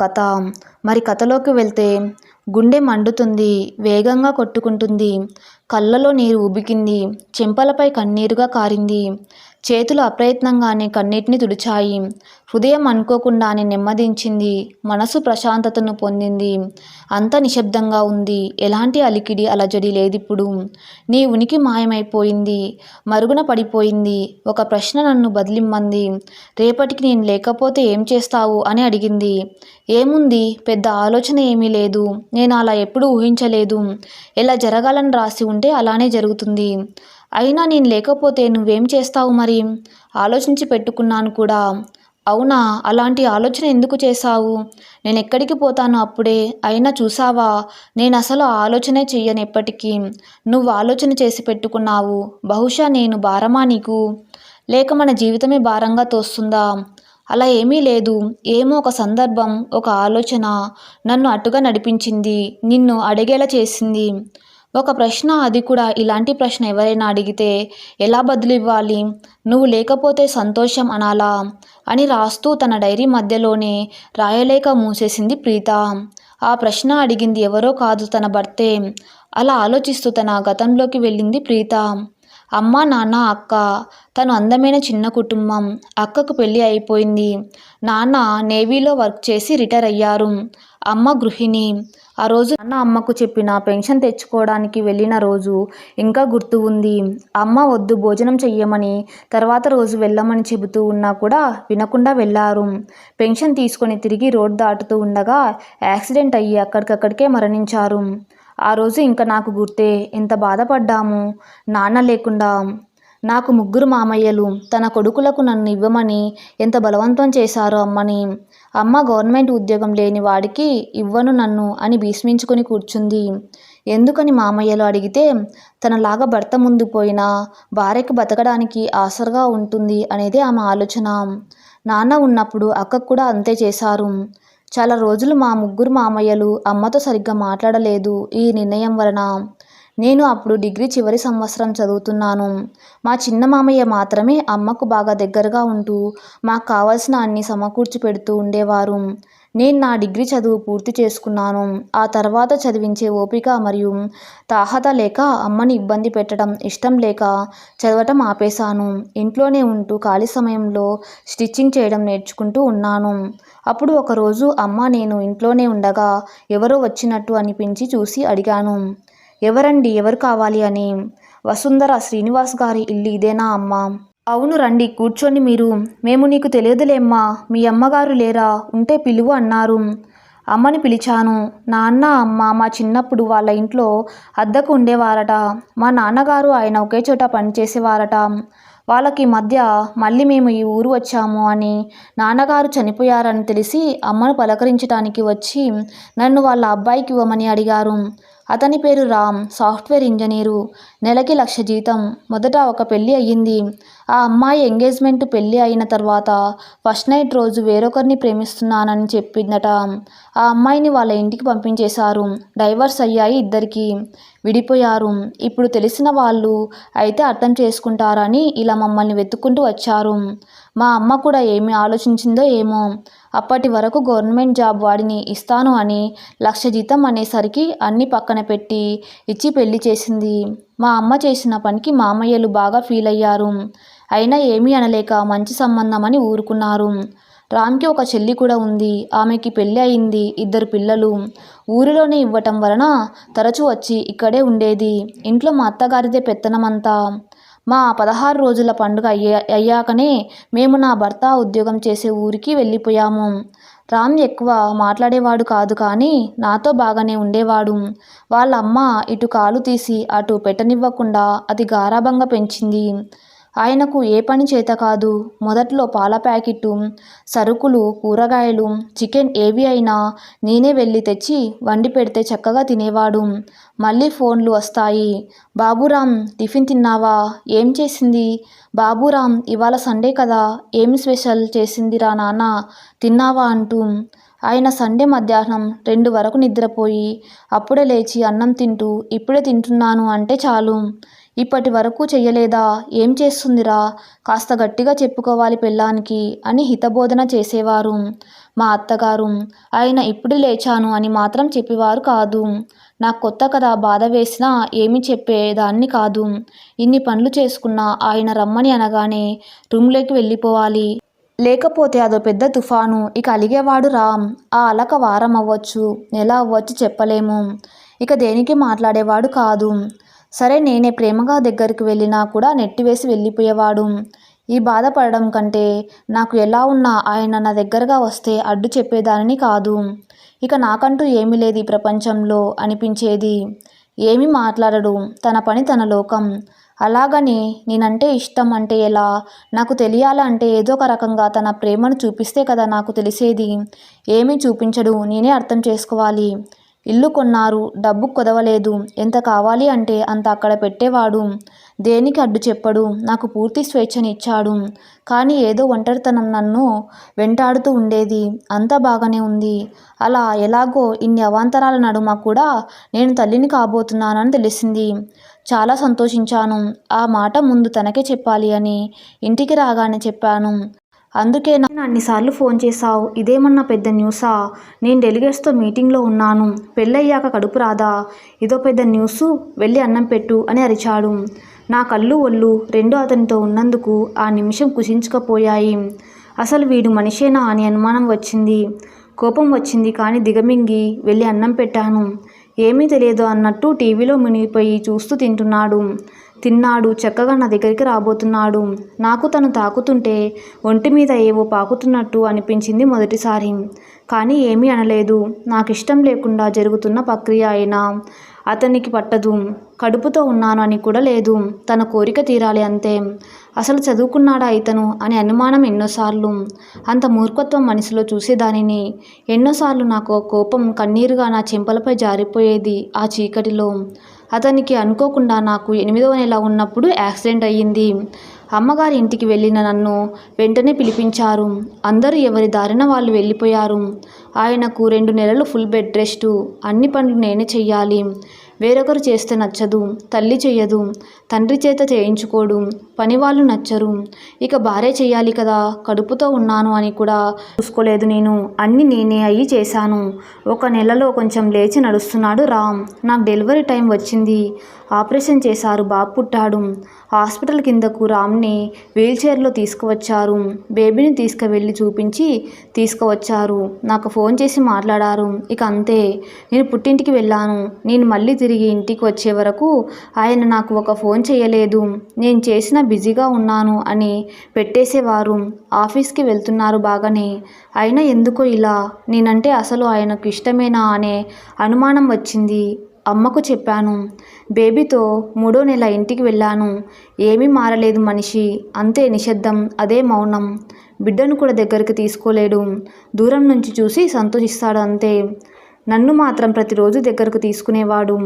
కథ. మరి కథలోకి వెళ్తే గుండె మండుతుంది వేగంగా కొట్టుకుంటుంది కళ్ళలో నీరు ఉబికింది చెంపలపై కన్నీరుగా కారింది చేతులు అప్రయత్నంగానే కన్నీటిని తుడిచాయి హృదయం అనుకోకుండానే నెమ్మదించింది మనసు ప్రశాంతతను పొందింది అంత నిశ్శబ్దంగా ఉంది ఎలాంటి అలికిడి అలజడి లేదిప్పుడు. నీ ఉనికి మాయమైపోయింది మరుగున పడిపోయింది ఒక ప్రశ్న నన్ను బదిలిమ్మంది రేపటికి నేను లేకపోతే ఏం చేస్తావు అని అడిగింది. ఏముంది పెద్ద ఆలోచన ఏమీ లేదు నేను అలా ఎప్పుడూ ఊహించలేదు. ఎలా జరగాలని రాసి ఉంటే అలానే జరుగుతుంది. అయినా నేను లేకపోతే నువ్వేం చేస్తావు మరి? ఆలోచించి పెట్టుకున్నాను కూడా. అవునా? అలాంటి ఆలోచన ఎందుకు చేశావు? నేను ఎక్కడికి పోతాను అప్పుడే? అయినా చూసావా నేను అసలు ఆలోచనే చెయ్యను ఎప్పటికీ. నువ్వు ఆలోచన చేసి పెట్టుకున్నావు. బహుశా నేను భారమా నీకు? లేక మన జీవితమే భారంగా తోస్తుందా? అలా ఏమీ లేదు. ఏమో ఒక సందర్భం ఒక ఆలోచన నన్ను అటుగా నడిపించింది నిన్ను అడిగేలా చేసింది. ఒక ప్రశ్న అది కూడా ఇలాంటి ప్రశ్న ఎవరైనా అడిగితే ఎలా బదులు ఇవ్వాలి? నువ్వు లేకపోతే సంతోషం అనాలా? అని రాస్తూ తన డైరీ మధ్యలోనే రాయలేక మూసేసింది ప్రీత. ఆ ప్రశ్న అడిగింది ఎవరో కాదు తన భర్తే. అలా ఆలోచిస్తూ తన గతంలోకి వెళ్ళింది ప్రీత. అమ్మ నాన్న అక్క తను అందమైన చిన్న కుటుంబం. అక్కకు పెళ్ళి అయిపోయింది. నాన్న నేవీలో వర్క్ చేసి రిటైర్ అయ్యారు. అమ్మ గృహిణి. ఆ రోజు నాన్న అమ్మకు చెప్పిన పెన్షన్ తెచ్చుకోవడానికి వెళ్ళిన రోజు ఇంకా గుర్తు ఉంది. అమ్మ వద్దు భోజనం చెయ్యమని తర్వాత రోజు వెళ్ళమని చెబుతూ ఉన్నా కూడా వినకుండా వెళ్ళారు పెన్షన్ తీసుకొని తిరిగి రోడ్ దాటుతూ ఉండగా యాక్సిడెంట్ అయ్యి అక్కడికక్కడికే మరణించారు. ఆ రోజు ఇంకా నాకు గుర్తే ఎంత బాధపడ్డాము. నాన్న లేకుండా నాకు ముగ్గురు మామయ్యలు తన కొడుకులకు నన్ను ఇవ్వమని ఎంత బలవంతం చేశారో అమ్మని. అమ్మ గవర్నమెంట్ ఉద్యోగం లేని వాడికి ఇవ్వను నన్ను అని భీష్మించుకొని కూర్చుంది. ఎందుకని మామయ్యలు అడిగితే తనలాగా భర్త ముందు పోయినా భార్యకు బతకడానికి ఆసరగా ఉంటుంది అనేది ఆమె ఆలోచన. నాన్న ఉన్నప్పుడు అక్కకు కూడా అంతే చేశారు. చాలా రోజులు మా ముగ్గురు మామయ్యలు అమ్మతో సరిగ్గా మాట్లాడలేదు ఈ నిర్ణయం వలన. నేను అప్పుడు డిగ్రీ చివరి సంవత్సరం చదువుతున్నాను. మా చిన్న మామయ్య మాత్రమే అమ్మకు బాగా దగ్గరగా ఉంటూ మాకు కావాల్సిన అన్ని సమకూర్చి పెడుతూ ఉండేవారు. నేను నా డిగ్రీ చదువు పూర్తి చేసుకున్నాను. ఆ తర్వాత చదివించే ఓపిక మరియు తాహత లేక అమ్మని ఇబ్బంది పెట్టడం ఇష్టం లేక చదవటం ఆపేశాను. ఇంట్లోనే ఉంటూ ఖాళీ సమయంలో స్టిచ్చింగ్ చేయడం నేర్చుకుంటూ ఉన్నాను. అప్పుడు ఒకరోజు అమ్మ నేను ఇంట్లోనే ఉండగా ఎవరో వచ్చినట్టు అనిపించి చూసి అడిగాను ఎవరండి? ఎవరు కావాలి? అని. వసుంధర శ్రీనివాస్ గారి ఇల్లు ఇదేనా అమ్మా? అవును రండి కూర్చోండి మీరు. మేము నీకు తెలియదులేమ్మా మీ అమ్మగారు లేరా ఉంటే పిలువు అన్నారు. అమ్మని పిలిచాను నాన్న అమ్మ మా చిన్నప్పుడు వాళ్ళ ఇంట్లో అద్దకు ఉండేవారట. మా నాన్నగారు ఆయన ఒకే చోట పనిచేసేవారట. వాళ్ళకి మధ్య మళ్ళీ మేము ఈ ఊరు వచ్చాము అని నాన్నగారు చనిపోయారని తెలిసి అమ్మను పలకరించడానికి వచ్చి నన్ను వాళ్ళ అబ్బాయికి ఇవ్వమని అడిగారు. అతని పేరు రామ్ సాఫ్ట్వేర్ ఇంజనీరు. నెలకి లక్ష జీతం. మొదట ఒక పెళ్ళి అయ్యింది. ఆ అమ్మాయి ఎంగేజ్మెంట్ పెళ్ళి అయిన తర్వాత ఫస్ట్ నైట్ రోజు వేరొకరిని ప్రేమిస్తున్నానని చెప్పిందట. ఆ అమ్మాయిని వాళ్ళ ఇంటికి పంపించేశారు. డైవర్స్ అయ్యాయి ఇద్దరికి. విడిపోయారు. ఇప్పుడు తెలిసిన వాళ్ళు అయితే అర్థం చేసుకుంటారని ఇలా మమ్మల్ని వెతుక్కుంటూ వచ్చారు. మా అమ్మ కూడా ఏమి ఆలోచించిందో ఏమో. అప్పటి వరకు గవర్నమెంట్ జాబ్ వాడిని ఇస్తాను అని లక్ష జీతం అనేసరికి అన్ని పక్కన పెట్టి ఇచ్చి పెళ్ళి చేసింది. మా అమ్మ చేసిన పనికి మామయ్యలు బాగా ఫీల్ అయ్యారు అయినా ఏమీ అనలేక మంచి సంబంధం అని ఊరుకున్నారు. రామ్కి ఒక చెల్లి కూడా ఉంది. ఆమెకి పెళ్ళి అయింది. ఇద్దరు పిల్లలు. ఊరిలోనే ఇవ్వటం వలన తరచూ వచ్చి ఇక్కడే ఉండేది. ఇంట్లో మా అత్తగారిదే పెత్తనమంతా. మా పదహారు రోజుల పండుగ అయ్యా అయ్యాకనే మేము నా భర్త ఉద్యోగం చేసే ఊరికి వెళ్ళిపోయాము. రామ్ ఎక్కువ మాట్లాడేవాడు కాదు కానీ నాతో బాగానే ఉండేవాడు. వాళ్ళ అమ్మ ఇటు కాలు తీసి అటు పెట్టనివ్వకుండా అది గారాభంగా పెంచింది. ఆయనకు ఏ పని చేత కాదు. మొదట్లో పాల ప్యాకెట్టు సరుకులు కూరగాయలు చికెన్ ఏవి అయినా నేనే వెళ్ళి తెచ్చి వండి పెడితే చక్కగా తినేవాడు. మళ్ళీ ఫోన్లు వస్తాయి. బాబురామ్ టిఫిన్ తిన్నావా? ఏం చేసింది? బాబురామ్ ఇవాళ సండే కదా. ఏం స్పెషల్ చేసిందిరా నాన్న? తిన్నావా అంటూ. ఆయన సండే మధ్యాహ్నం రెండు వరకు నిద్రపోయి అప్పుడే లేచి అన్నం తింటూ ఇప్పుడే తింటున్నాను అంటే చాలు. ఇప్పటి వరకు చెయ్యలేదా? ఏం చేస్తుందిరా? కాస్త గట్టిగా చెప్పుకోవాలి పెళ్ళానికి అని హితబోధన చేసేవారు మా అత్తగారు. ఆయన ఇప్పుడు లేచాను అని మాత్రం చెప్పేవారు కాదు. నాకు కొత్త కదా బాధ వేసినా ఏమీ చెప్పేదాన్ని కాదు. ఇన్ని పనులు చేసుకున్నా ఆయన రమ్మని అనగానే రూమ్లోకి వెళ్ళిపోవాలి. లేకపోతే అదో పెద్ద తుఫాను. ఇక అలిగేవాడు రామ్ ఆ అలక వారం అవ్వచ్చు. నెల అవ్వచ్చు చెప్పలేము. ఇక దేనికి మాట్లాడేవాడు కాదు. సరే నేనే ప్రేమగా దగ్గరికి వెళ్ళినా కూడా నెట్టివేసి వెళ్ళిపోయేవాడు. ఈ బాధపడడం కంటే నాకు ఎలా ఉన్నా ఆయన నా దగ్గరగా వస్తే అడ్డు చెప్పేదానిని కాదు. ఇక నాకంటూ ఏమీ లేదు ఈ ప్రపంచంలో అనిపించేది. ఏమీ మాట్లాడడు. తన పని తన లోకం. అలాగని నేనంటే ఇష్టం అంటే ఎలా? నాకు తెలియాలంటే ఏదో ఒక రకంగా తన ప్రేమను చూపిస్తే కదా నాకు తెలిసేది. ఏమీ చూపించడు. నేనే అర్థం చేసుకోవాలి. ఇల్లు కొన్నారు డబ్బు కుదవలేదు. ఎంత కావాలి అంటే అంత అక్కడ పెట్టేవాడు. దేనికి అడ్డు చెప్పడు. నాకు పూర్తి స్వేచ్ఛని ఇచ్చాడు కానీ ఏదో ఒంటరితనం నన్ను వెంటాడుతూ ఉండేది. అంతా బాగానే ఉంది. అలా ఎలాగో ఇన్ని అవాంతరాల నడుమ కూడా నేను తల్లిని కాబోతున్నానని తెలిసింది. చాలా సంతోషించాను. ఆ మాట ముందు తనకే చెప్పాలి అని ఇంటికి రాగానే చెప్పాను. అందుకే నేను అన్నిసార్లు ఫోన్ చేశావు. ఇదేమన్నా పెద్ద న్యూసా? నేను డెలిగేట్స్తో మీటింగ్లో ఉన్నాను. పెళ్ళయ్యాక కడుపు రాదా? ఇదో పెద్ద న్యూసు వెళ్ళి అన్నం పెట్టు అని అరిచాడు. నా కళ్ళు ఒళ్ళు రెండు అతనితో ఉన్నందుకు ఆ నిమిషం కుషించకపోయాయి అసలు వీడు మనిషేనా అని అనుమానం వచ్చింది. కోపం వచ్చింది కానీ దిగమింగి వెళ్ళి అన్నం పెట్టాను. ఏమీ తెలియదు అన్నట్టు టీవీలో మునిగిపోయి చూస్తూ తింటున్నాడు. తిన్నాడు చక్కగా నా దగ్గరికి రాబోతున్నాడు. నాకు తను తాకుతుంటే ఒంటి మీద ఏవో పాకుతున్నట్టు అనిపించింది మొదటిసారి. కానీ ఏమీ అనలేదు. నాకు ఇష్టం లేకుండా జరుగుతున్న ప్రక్రియ అయినా అతనికి పట్టదు. కడుపుతో ఉన్నాను అని కూడా లేదు. తన కోరిక తీరాలి అంతే. అసలు చదువుకున్నాడా ఇతను అని అనుమానం ఎన్నోసార్లు. అంత మూర్ఖత్వం మనసులో చూసేదానిని. ఎన్నోసార్లు నాకు కోపం కన్నీరుగా నా చెంపలపై జారిపోయేది ఆ చీకటిలో. అతనికి అనుకోకుండా నాకు ఎనిమిదవ నెల ఉన్నప్పుడు యాక్సిడెంట్ అయ్యింది. అమ్మగారి ఇంటికి వెళ్ళిన నన్ను వెంటనే పిలిపించారు. అందరూ ఎవరి దారిన వాళ్ళు వెళ్ళిపోయారు. ఆయనకు రెండు నెలలు ఫుల్ బెడ్ రెస్టు. అన్ని పనులు నేనే చెయ్యాలి. వేరొకరు చేస్తే నచ్చదు తల్లి చెయ్యదు తండ్రి చేత చేయించుకోడు పనివాళ్ళు నచ్చరు. ఇక భార్య చేయాలి కదా కడుపుతో ఉన్నాను అని కూడా చూసుకోలేదు నేను. అన్ని నేనే అయ్యి చేశాను. ఒక నెలలో కొంచెం లేచి నడుస్తున్నాడు రామ్. నాకు డెలివరీ టైం వచ్చింది. ఆపరేషన్ చేశారు బాబు పుట్టాడు. హాస్పిటల్ కిందకు రామ్ని వీల్చైర్లో తీసుకువచ్చారు. బేబీని తీసుకువెళ్ళి చూపించి తీసుకువచ్చారు. నాకు ఫోన్ చేసి మాట్లాడారు. ఇక అంతే. నేను పుట్టింటికి వెళ్ళాను. నేను మళ్ళీ తిరిగి ఇంటికి వచ్చే వరకు ఆయన నాకు ఒక ఫోన్ చేయలేదు. నేను చేసిన బిజీగా ఉన్నాను అని పెట్టేసేవారు. ఆఫీస్కి వెళ్తున్నారు బాగానే. అయినా ఎందుకో ఇలా? నేనంటే అసలు ఆయనకు ఇష్టమేనా అనే అనుమానం వచ్చింది. అమ్మకు చెప్పాను బేబీతో మూడో నెల ఇంటికి వెళ్ళాను. ఏమీ మారలేదు మనిషి. అంతే నిశ్శబ్దం అదే మౌనం. బిడ్డను కూడా దగ్గరికి తీసుకోలేడు. దూరం నుంచి చూసి సంతోషిస్తాడు అంతే. నన్ను మాత్రం ప్రతిరోజు దగ్గరకు తీసుకునేవాడు.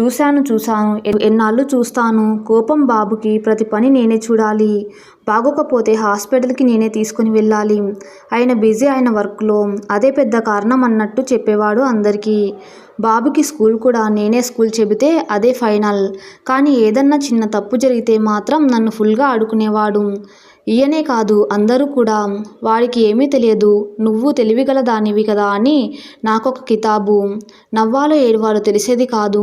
చూశాను చూశాను. ఎన్నాళ్ళు చూస్తాను. కోపం బాబుకి ప్రతి పని నేనే చూడాలి. బాగోకపోతే హాస్పిటల్కి నేనే తీసుకుని వెళ్ళాలి. ఆయన బిజీ ఆయన వర్క్లో అదే పెద్ద కారణం అన్నట్టు చెప్పేవాడు అందరికీ. బాబుకి స్కూల్ కూడా నేనే స్కూల్ చెబితే అదే ఫైనల్. కానీ ఏదన్నా చిన్న తప్పు జరిగితే మాత్రం నన్ను ఫుల్గా ఆడుకునేవాడు. ఈయనే కాదు అందరూ కూడా వాడికి ఏమీ తెలియదు నువ్వు తెలివిగల దానివి కదా అని నాకొక కితాబు నవ్వాలో ఏడువాలో తెలిసేది కాదు.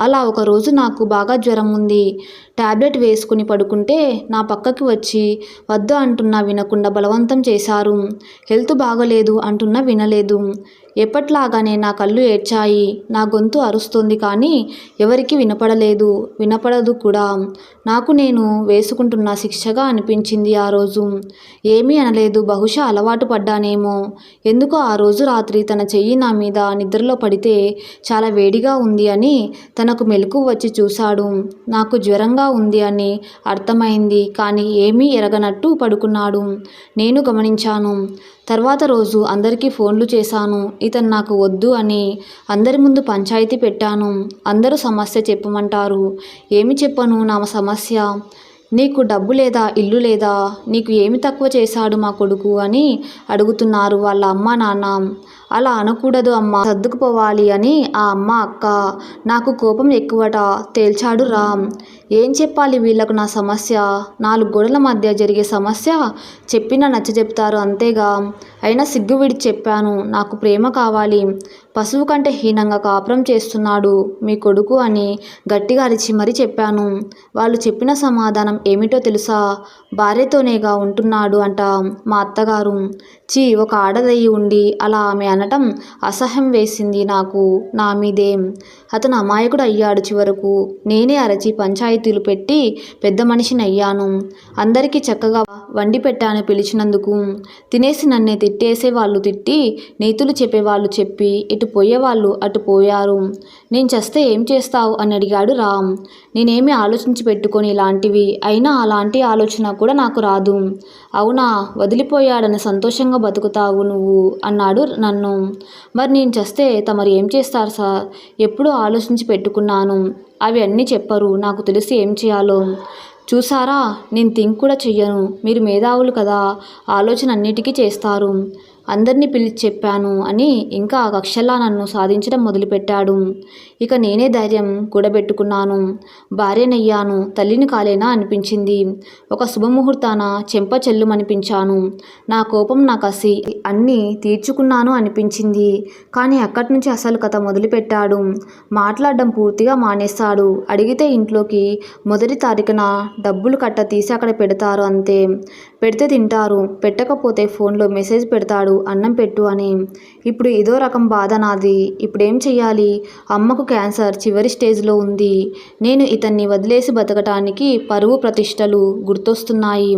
అలా ఒకరోజు నాకు బాగా జ్వరం ఉంది. టాబ్లెట్ వేసుకుని పడుకుంటే నా పక్కకి వచ్చి వద్దు అంటున్నా వినకుండా బలవంతం చేశారు. హెల్త్ బాగలేదు అంటున్నా వినలేదు. ఎప్పట్లాగానే నా కళ్ళు ఏడ్చాయి. నా గొంతు అరుస్తుంది కానీ ఎవరికి వినపడలేదు. వినపడదు కూడా. నాకు నేను వేసుకుంటున్న శిక్షగా అనిపించింది ఆ రోజు. ఏమీ అనలేదు. బహుశా అలవాటు పడ్డానేమో. ఎందుకో ఆ రోజు రాత్రి తన చెయ్యి నా మీద నిద్రలో పడితే చాలా వేడిగా ఉంది అని తనకు మెలకు వచ్చి చూశాడు. నాకు జ్వరంగా ఉంది అని అర్థమైంది కానీ ఏమీ ఎరగనట్టు పడుకున్నాడు. నేను గమనించాను. తర్వాత రోజు అందరికీ ఫోన్లు చేశాను. ఇతను నాకు వద్దు అని అందరి ముందు పంచాయతీ పెట్టాను. అందరూ సమస్య చెప్పమంటారు. ఏమి చెప్పను నా సమస్య? నీకు డబ్బు లేదా ఇల్లు లేదా? నీకు ఏమి తక్కువ చేశాడు మా కొడుకు అని అడుగుతున్నారు వాళ్ళ అమ్మ నాన్న. అలా అనకూడదు అమ్మా. సర్దుకుపోవాలి అని ఆ అమ్మ అక్క నాకు కోపం ఎక్కువట. తేల్చాడు రామ్. ఏం చెప్పాలి వీళ్ళకు నా సమస్య? నాలుగు గోడల మధ్య జరిగే సమస్య చెప్పినా నచ్చ చెప్తారు అంతేగా. అయినా సిగ్గు విడిచి చెప్పాను. నాకు ప్రేమ కావాలి. పశువు కంటే హీనంగా కాపురం చేస్తున్నాడు మీ కొడుకు అని గట్టిగా అరిచి మరీ చెప్పాను. వాళ్ళు చెప్పిన సమాధానం ఏమిటో తెలుసా? భార్యతోనేగా ఉంటున్నాడు అంట మా అత్తగారు. చీ ఒక ఆడదయ్యి ఉండి అలా ఆమె అనటం అసహ్యం వేసింది నాకు. నా మీదే? అతను అమాయకుడు అయ్యాడు చివరకు. నేనే అరచి పంచాయతీలు పెట్టి పెద్ద మనిషిని అయ్యాను అందరికీ చక్కగా వండి పెట్టాను పిలిచినందుకు. తినేసి నన్నే తిట్టేసే వాళ్ళు తిట్టి నీతులు చెప్పేవాళ్ళు చెప్పి ఇటు పోయేవాళ్ళు అటు పోయారు. నేను చస్తే ఏం చేస్తావు? అని అడిగాడు రామ్. నేనేమి ఆలోచించి పెట్టుకొని ఇలాంటివి. అయినా అలాంటి ఆలోచన కూడా నాకు రాదు. అవునా? వదిలిపోయాడని సంతోషంగా బతుకుతావు నువ్వు అన్నాడు నన్ను. మరి నేను చేస్తే తమరు ఏం చేస్తారు సార్? ఎప్పుడూ ఆలోచించి పెట్టుకున్నాను. అవి అన్నీ చెప్పరు. నాకు తెలిసి ఏం చేయాలో? చూసారా నేను థింక్ కూడా చెయ్యను. మీరు మేధావులు కదా. ఆలోచన అన్నిటికీ చేస్తారు. అందరినీ పిలిచి చెప్పాను అని ఇంకా ఆ కక్షలా నన్ను సాధించడం మొదలుపెట్టాడు. ఇక నేనే ధైర్యం కూడబెట్టుకున్నాను. భార్యనయ్యాను. తల్లిని కాలేనా అనిపించింది. ఒక శుభముహూర్తాన చెంప చెల్లుమనిపించాను. నా కోపం నా కసి అన్నీ తీర్చుకున్నాను అనిపించింది. కానీ అక్కడి నుంచి అసలు కథ మొదలుపెట్టాడు. మాట్లాడడం పూర్తిగా మానేస్తాడు అడిగితే ఇంట్లోకి మొదటి తారీఖున డబ్బులు కట్ట తీసి అక్కడ పెడతారు అంతే. పెడితే తింటారు. పెట్టకపోతే ఫోన్లో మెసేజ్ పెడతాడు. అన్నం పెట్టు అని. ఇప్పుడు ఇదో రకం బాధ నాది. ఇప్పుడేం చెయ్యాలి? అమ్మకు క్యాన్సర్ చివరి స్టేజ్లో ఉంది. నేను ఇతన్ని వదిలేసి బతకటానికి పరువు ప్రతిష్టలు గుర్తొస్తున్నాయి.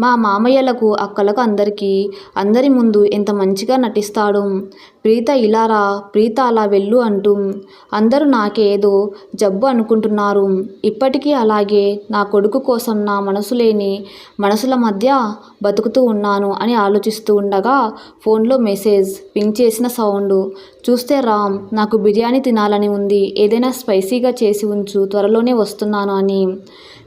మా మామయ్యలకు అక్కలకు అందరికీ. అందరి ముందు ఎంత మంచిగా నటిస్తాడు? ప్రీత ఇలా రా ప్రీత అలా వెళ్ళు అంటూ. అందరూ నాకేదో జబ్బు అనుకుంటున్నారు. ఇప్పటికీ అలాగే నా కొడుకు కోసం నా మనసు లేని మనసుల మధ్య బతుకుతూ ఉన్నాను అని ఆలోచిస్తూ ఉండగా ఫోన్లో మెసేజ్ పింక్ చేసిన సౌండు చూస్తే రామ్ నాకు బిర్యానీ తినాలని ఉంది ఏదైనా స్పైసీగా చేసి ఉంచు త్వరలోనే వస్తున్నాను అని.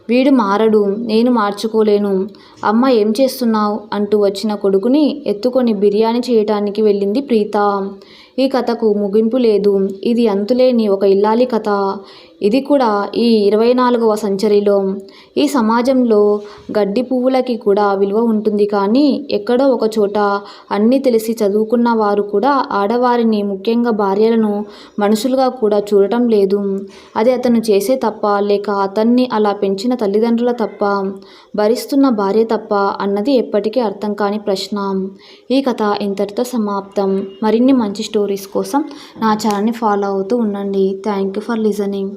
వీడు మారడు నేను మార్చుకోలేను. అమ్మ ఏం చేస్తున్నావు? అంటూ వచ్చిన కొడుకుని ఎత్తుకొని బిర్యానీ చేయటానికి వెళ్ళింది ప్రీత. ఈ కథకు ముగింపు లేదు. ఇది అంతులేని ఒక ఇల్లాలి కథ. ఇది కూడా ఈ ఇరవై నాలుగవ సెంచరీలో. ఈ సమాజంలో గడ్డి పువ్వులకి కూడా విలువ ఉంటుంది కానీ ఎక్కడో ఒక చోట అన్నీ తెలిసి చదువుకున్న వారు కూడా ఆడవారిని ముఖ్యంగా భార్యలను మనుషులుగా కూడా చూడటం లేదు. అది అతను చేసే తప్ప లేక అతన్ని అలా పెంచిన తల్లిదండ్రుల తప్ప భరిస్తున్న భార్య తప్ప అన్నది ఎప్పటికీ అర్థం కాని ప్రశ్న. ఈ కథ ఇంతటితో సమాప్తం. మరిన్ని మంచి స్టోరీస్ కోసం నా ఛానల్ని ఫాలో అవుతూ ఉండండి. Thank you for listening.